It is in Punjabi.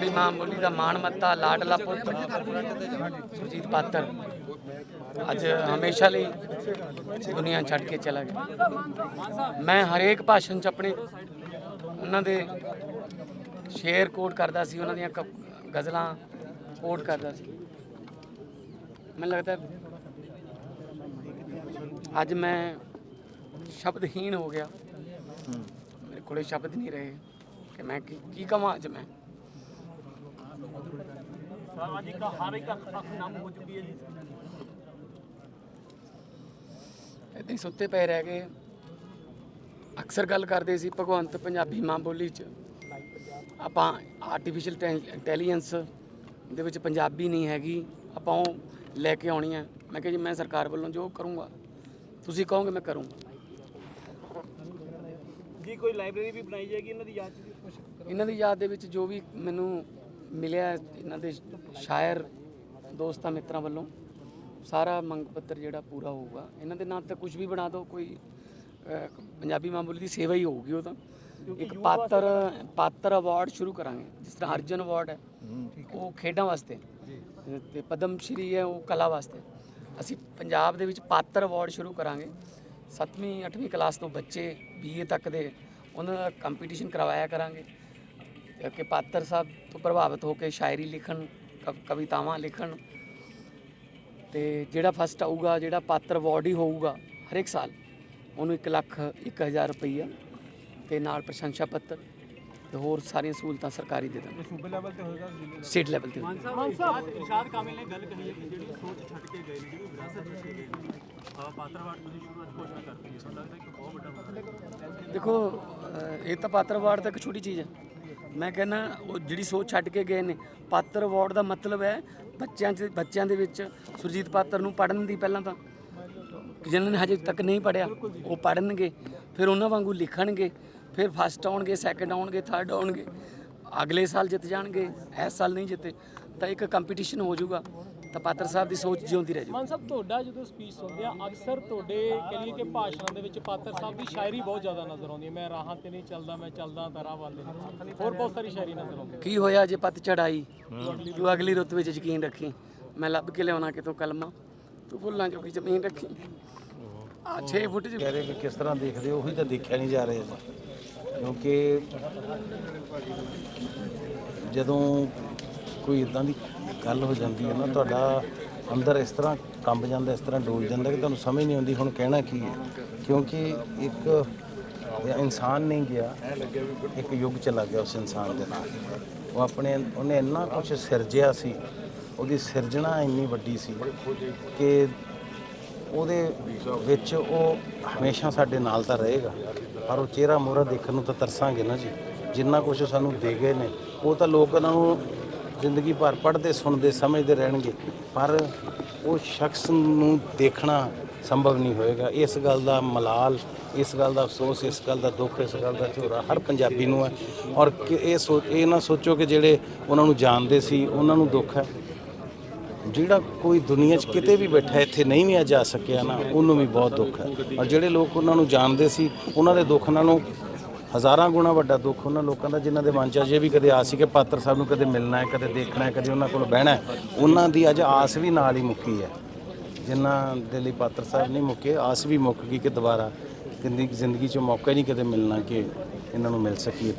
ਪੰਜਾਬੀ ਮਾਂ ਬੋਲੀ ਦਾ ਮਾਣ ਮੱਤਾ ਲਾਡਲਾ ਪੁੱਤ ਸੁਰਜੀਤ ਪਾਤਰ, ਅੱਜ ਹਮੇਸ਼ਾ ਲਈ ਦੁਨੀਆ ਛੱਡ ਕੇ ਚਲਾ ਗਿਆ। ਮੈਂ ਹਰੇਕ ਭਾਸ਼ਣ 'ਚ ਆਪਣੇ ਉਹਨਾਂ ਦੇ ਸ਼ੇਰ ਕੋਟ ਕਰਦਾ ਸੀ, ਉਹਨਾਂ ਦੀਆਂ ਗਜ਼ਲਾਂ ਕੋਟ ਕਰਦਾ ਸੀ। ਮੈਨੂੰ ਲੱਗਦਾ ਅੱਜ ਮੈਂ ਸ਼ਬਦਹੀਣ ਹੋ ਗਿਆ। ਮੇਰੇ ਕੋਲੇ ਸ਼ਬਦ ਨਹੀਂ ਰਹੇ। ਕਿ ਮੈਂ ਕੀ ਕੀ ਕਵਾਂ ਅੱਜ ਮੈਂ? ਅੱਜ ਇੱਕ ਹਰ ਇੱਕ ਅੱਖ ਅੱਖ ਨਮ ਹੋ ਚੁੱਕੀ ਹੈ ਜੀ। ਏਦਾਂ ਹੀ ਸੁੱਤੇ ਪਏ ਰਹਿ ਗਏ। ਅਕਸਰ ਗੱਲ ਕਰਦੇ ਸੀ ਭਗਵੰਤ ਪੰਜਾਬੀ ਮਾਂ ਬੋਲੀ 'ਚ। ਆਪਾਂ ਆਰਟੀਫੀਸ਼ੀਅਲ ਇੰਟੈਲੀਜੈਂਸ ਦੇ ਵਿੱਚ ਪੰਜਾਬੀ ਨਹੀਂ ਹੈਗੀ ਆਪਾਂ ਉਹ ਲੈ ਕੇ ਆਉਣੀ ਹੈ। ਮੈਂ ਕਿਹਾ ਜੀ ਮੈਂ ਸਰਕਾਰ ਵੱਲੋਂ ਜੋ ਕਰੂੰਗਾ ਤੁਸੀਂ ਕਹੋਗੇ ਮੈਂ ਕਰੂੰਗਾ। ਜੀ ਕੋਈ ਲਾਇਬ੍ਰੇਰੀ ਵੀ ਬਣਾਈ ਜਾਏਗੀ ਇਹਨਾਂ ਦੀ ਯਾਦ ਚ? ਕੁਝ ਇਹਨਾਂ ਦੀ ਯਾਦ ਦੇ ਵਿੱਚ ਜੋ ਵੀ ਮੈਨੂੰ ਮਿਲਿਆ ਇਹਨਾਂ ਦੇ ਸ਼ਾਇਰ ਦੋਸਤਾਂ ਮਿੱਤਰਾਂ ਵੱਲੋਂ। ਸਾਰਾ ਮੰਗ ਪੱਤਰ ਜਿਹੜਾ ਪੂਰਾ ਹੋਊਗਾ। ਇਹਨਾਂ ਦੇ ਨਾਂ ਤੇ ਕੁਝ ਵੀ ਬਣਾ ਦਿਓ ਕੋਈ ਪੰਜਾਬੀ ਮਾਂ ਬੋਲੀ ਦੀ ਸੇਵਾ ਹੀ ਹੋਊਗੀ ਉਹ ਤਾਂ। ਇੱਕ ਪਾਤਰ ਪਾਤਰ ਅਵਾਰਡ ਸ਼ੁਰੂ ਕਰਾਂਗੇ। ਜਿਸ ਤਰ੍ਹਾਂ ਅਰਜਨ ਅਵਾਰਡ ਹੈ ਉਹ ਖੇਡਾਂ ਵਾਸਤੇ। ਤੇ ਪਦਮ ਸ਼੍ਰੀ ਹੈ ਉਹ ਕਲਾ ਵਾਸਤੇ। ਅਸੀਂ ਪੰਜਾਬ ਦੇ ਵਿੱਚ ਪਾਤਰ ਅਵਾਰਡ ਸ਼ੁਰੂ ਕਰਾਂਗੇ। 7ਵੀਂ 8ਵੀਂ ਕਲਾਸ ਤੋਂ ਬੱਚੇ ਬੀਏ ਤੱਕ ਦੇ ਉਹਨਾਂ ਦਾ ਕੰਪੀਟੀਸ਼ਨ ਕਰਵਾਇਆ ਕਰਾਂਗੇ। ਕਿ ਪਾਤਰ ਸਾਹਿਬ ਤੋਂ ਪ੍ਰਭਾਵਿਤ ਹੋ ਕੇ ਸ਼ਾਇਰੀ ਲਿਖਣ ਕਵ- ਕਵਿਤਾਵਾਂ ਲਿਖਣ ਤੇ ਜਿਹੜਾ ਫਸਟ ਆਊਗਾ ਜਿਹੜਾ ਪਾਤਰ ਅਵਾਰਡ ਹੀ ਹੋਊਗਾ ਹਰ ਇੱਕ ਸਾਲ ਉਹਨੂੰ 1 ਲੱਖ 1000 ਰੁਪਈਆ ਤੇ ਨਾਲ ਪ੍ਰਸ਼ੰਸਾ ਪੱਤਰ ਤੇ ਹੋਰ ਸਾਰੀਆਂ ਸਹੂਲਤਾਂ ਸਰਕਾਰੀ ਦੇ ਦਾਂਗੇ ਸੂਬੇ ਲੈਵਲ ਤੇ ਹੋਏਗਾ ਸਟੇਟ ਲੈਵਲ ਤੇ ਮਾਨ ਸਾਹਿਬ ਇਰਸ਼ਾਦ ਕਾਮਿਲ ਨੇ ਗੱਲ ਕਹੀ ਹੈ ਕਿ ਜਿਹੜੀ ਸੋਚ ਛੱਡ ਕੇ ਗਏ ਨੇ ਜਿਹੜੀ ਵਿਰਾਸਤ ਛੱਡ ਕੇ ਗਏ ਨੇ ਆ ਪਾਤਰਵਾੜ ਤੁਸੀਂ ਸ਼ੁਰੂ ਅੱਜ ਘੋਸ਼ਣਾ ਕਰਤੀ ਹੈ ਤੁਹਾਨੂੰ ਲੱਗਦਾ ਇੱਕ ਬਹੁਤ ਵੱਡਾ ਦੇਖੋ ਇਹ ਤਾਂ ਪਾਤਰ ਅਵਾਰਡ ਤਾਂ ਇੱਕ ਛੋਟੀ ਚੀਜ਼ ਹੈ ਮੈਂ ਕਹਿੰਦਾ, ਉਹ ਜਿਹੜੀ ਸੋਚ ਛੱਡ ਕੇ ਗਏ ਨੇ, ਪਾਤਰ ਅਵਾਰਡ ਦਾ ਮਤਲਬ ਹੈ ਬੱਚਿਆਂ 'ਚ, ਬੱਚਿਆਂ ਦੇ ਵਿੱਚ ਸੁਰਜੀਤ ਪਾਤਰ ਨੂੰ ਪੜਨ ਦੀ ਪਹਿਲਾਂ ਤਾਂ। ਜਿਨ੍ਹਾਂ ਨੇ ਹਜੇ ਤੱਕ ਨਹੀਂ ਪੜਿਆ ਉਹ ਪੜਨਗੇ ਫਿਰ ਉਹਨਾਂ ਵਾਂਗੂ ਲਿਖਣਗੇ, ਫਿਰ ਫਸਟ ਆਉਣਗੇ ਸੈਕੰਡ ਆਉਣਗੇ ਥਰਡ ਆਉਣਗੇ, ਅਗਲੇ ਸਾਲ ਜਿੱਤ ਜਾਣਗੇ, ਇਸ ਸਾਲ ਨਹੀਂ ਜਿੱਤੇ, ਤਾਂ ਇੱਕ ਕੰਪੀਟੀਸ਼ਨ ਹੋ ਜਾਊਗਾ। ਤਾਂ ਪਾਤਰ ਸਾਹਿਬ ਦੀ ਸੋਚ ਜਿਉਂਦੀ ਰਹਿ ਜਾਊਗੀ ਮਾਨ ਸਾਹਿਬ ਤੁਹਾਡਾ ਜਦੋਂ ਸਪੀਚ ਸੁਣਦੇ ਆ ਅਕਸਰ ਤੁਹਾਡੇ ਕਹੀਏ ਕਿ ਭਾਸ਼ਣਾਂ ਦੇ ਵਿੱਚ ਪਾਤਰ ਸਾਹਿਬ ਦੀ ਸ਼ਾਇਰੀ ਬਹੁਤ ਜ਼ਿਆਦਾ ਨਜ਼ਰ ਆਉਂਦੀ ਹੈ। ਮੈਂ ਰਾਹਾਂ ਤੇ ਨਹੀਂ ਚੱਲਦਾ ਮੈਂ ਚੱਲਦਾ ਦਰਾਂ ਵਾਲੇ ਹੋਰ ਬਹੁਤ ਸਾਰੀ ਸ਼ਾਇਰੀ ਨਜ਼ਰ ਆਉਂਦੀ ਕੀ ਹੋਇਆ ਜੇ ਪੱਤ ਚੜਾਈ? ਤੂੰ ਅਗਲੀ ਰੁੱਤ ਵਿੱਚ ਯਕੀਨ ਰੱਖੀ। ਮੈਂ ਲੱਭ ਕੇ ਲਿਆਉਣਾ ਕਿਤੋਂ ਕਲਮਾ? ਤੂੰ ਭੁੱਲਾਂ ਜੋਗੀ ਜ਼ਮੀਨ ਰੱਖੀ। ਆ 6 ਫੁੱਟ ਚ ਕਹਿ ਰਹੇ ਕਿ ਕਿਸ ਤਰ੍ਹਾਂ ਦੇਖਦੇ ਹੋ? ਉਹੀ ਤਾਂ ਦੇਖਿਆ ਨਹੀਂ ਜਾ ਰਿਹਾ ਜੀ। ਕਿਉਂਕਿ ਜਦੋਂ ਕੋਈ ਇਦਾਂ ਦੀ ਗੱਲ ਹੋ ਜਾਂਦੀ ਹੈ ਨਾ, ਤੁਹਾਡਾ ਅੰਦਰ ਇਸ ਤਰ੍ਹਾਂ ਕੰਬ ਜਾਂਦਾ, ਇਸ ਤਰ੍ਹਾਂ ਡੋਲ ਜਾਂਦਾ ਕਿ ਤੁਹਾਨੂੰ ਸਮਝ ਨਹੀਂ ਆਉਂਦੀ ਹੁਣ ਕਹਿਣਾ ਕੀ ਹੈ। ਕਿਉਂਕਿ ਇੱਕ ਇਨਸਾਨ ਨਹੀਂ ਗਿਆ, ਇੱਕ ਯੁੱਗ ਚਲਾ ਗਿਆ ਉਸ ਇਨਸਾਨ ਦੇ ਨਾਲ। ਉਹ ਆਪਣੇ, ਉਹਨੇ ਇੰਨਾ ਕੁਝ ਸਿਰਜਿਆ ਸੀ, ਉਹਦੀ ਸਿਰਜਣਾ ਇੰਨੀ ਵੱਡੀ ਸੀ ਕਿ ਉਹਦੇ ਵਿੱਚ ਉਹ ਹਮੇਸ਼ਾ ਸਾਡੇ ਨਾਲ ਤਾਂ ਰਹੇਗਾ, ਪਰ ਉਹ ਚਿਹਰਾ ਮੋਹਰਾ ਦੇਖਣ ਨੂੰ ਤਾਂ ਤਰਸਾਂਗੇ ਨਾ ਜੀ। ਜਿੰਨਾ ਕੁਝ ਸਾਨੂੰ ਦੇ ਗਏ ਨੇ, ਉਹ ਤਾਂ ਲੋਕ ਉਹਨਾਂ ਨੂੰ ਜ਼ਿੰਦਗੀ ਭਰ ਪੜ੍ਹਦੇ, ਸੁਣਦੇ, ਸਮਝਦੇ ਰਹਿਣਗੇ। ਪਰ ਉਹ ਸ਼ਖਸ ਨੂੰ ਦੇਖਣਾ ਸੰਭਵ ਨਹੀਂ ਹੋਏਗਾ। ਇਸ ਗੱਲ ਦਾ ਮਲਾਲ, ਇਸ ਗੱਲ ਦਾ ਅਫਸੋਸ, ਇਸ ਗੱਲ ਦਾ ਦੁੱਖ, ਇਸ ਗੱਲ ਦਾ ਝੋਰਾ ਹਰ ਪੰਜਾਬੀ ਨੂੰ ਹੈ। ਔਰ ਕਿ ਇਹ ਸੋਚ ਇਹ ਨਾ ਸੋਚੋ ਕਿ ਜਿਹੜੇ ਉਹਨਾਂ ਨੂੰ ਜਾਣਦੇ ਸੀ, ਉਹਨਾਂ ਨੂੰ ਦੁੱਖ ਹੈ। ਜਿਹੜਾ ਕੋਈ ਦੁਨੀਆ 'ਚ ਕਿਤੇ ਵੀ ਬੈਠਾ ਇੱਥੇ ਨਹੀਂ ਵੀ ਜਾ ਸਕਿਆ ਨਾ, ਉਹਨੂੰ ਵੀ ਬਹੁਤ ਦੁੱਖ ਹੈ। ਔਰ ਜਿਹੜੇ ਲੋਕ ਉਹਨਾਂ ਨੂੰ ਜਾਣਦੇ ਸੀ, ਉਹਨਾਂ ਦੇ ਦੁੱਖ ਨਾਲੋਂ ਹਜ਼ਾਰਾਂ ਗੁਣਾ ਵੱਡਾ ਦੁੱਖ ਉਹਨਾਂ ਲੋਕਾਂ ਦਾ, ਜਿਨ੍ਹਾਂ ਦੇ ਮਨ 'ਚ ਅਜੇ ਵੀ ਕਦੇ ਆਸ ਸੀ ਕਿ ਪਾਤਰ ਸਾਹਿਬ ਨੂੰ ਕਦੇ ਮਿਲਣਾ ਹੈ, ਕਦੇ ਦੇਖਣਾ ਹੈ, ਕਦੇ ਉਹਨਾਂ ਕੋਲ ਬਹਿਣਾ ਹੈ, ਉਹਨਾਂ ਦੀ ਅੱਜ ਆਸ ਵੀ ਨਾਲ ਹੀ ਮੁੱਕੀ ਹੈ। ਜਿਨ੍ਹਾਂ ਦੇ ਲਈ ਪਾਤਰ ਸਾਹਿਬ ਨਹੀਂ ਮੁੱਕੇ, ਆਸ ਵੀ ਮੁੱਕ ਗਈ ਕਿ ਦੁਬਾਰਾ ਜ਼ਿੰਦਗੀ ਜ਼ਿੰਦਗੀ 'ਚ ਮੌਕਾ ਹੀ ਨਹੀਂ ਕਦੇ ਮਿਲਣਾ ਕਿ ਇਹਨਾਂ ਨੂੰ ਮਿਲ ਸਕੀਏ।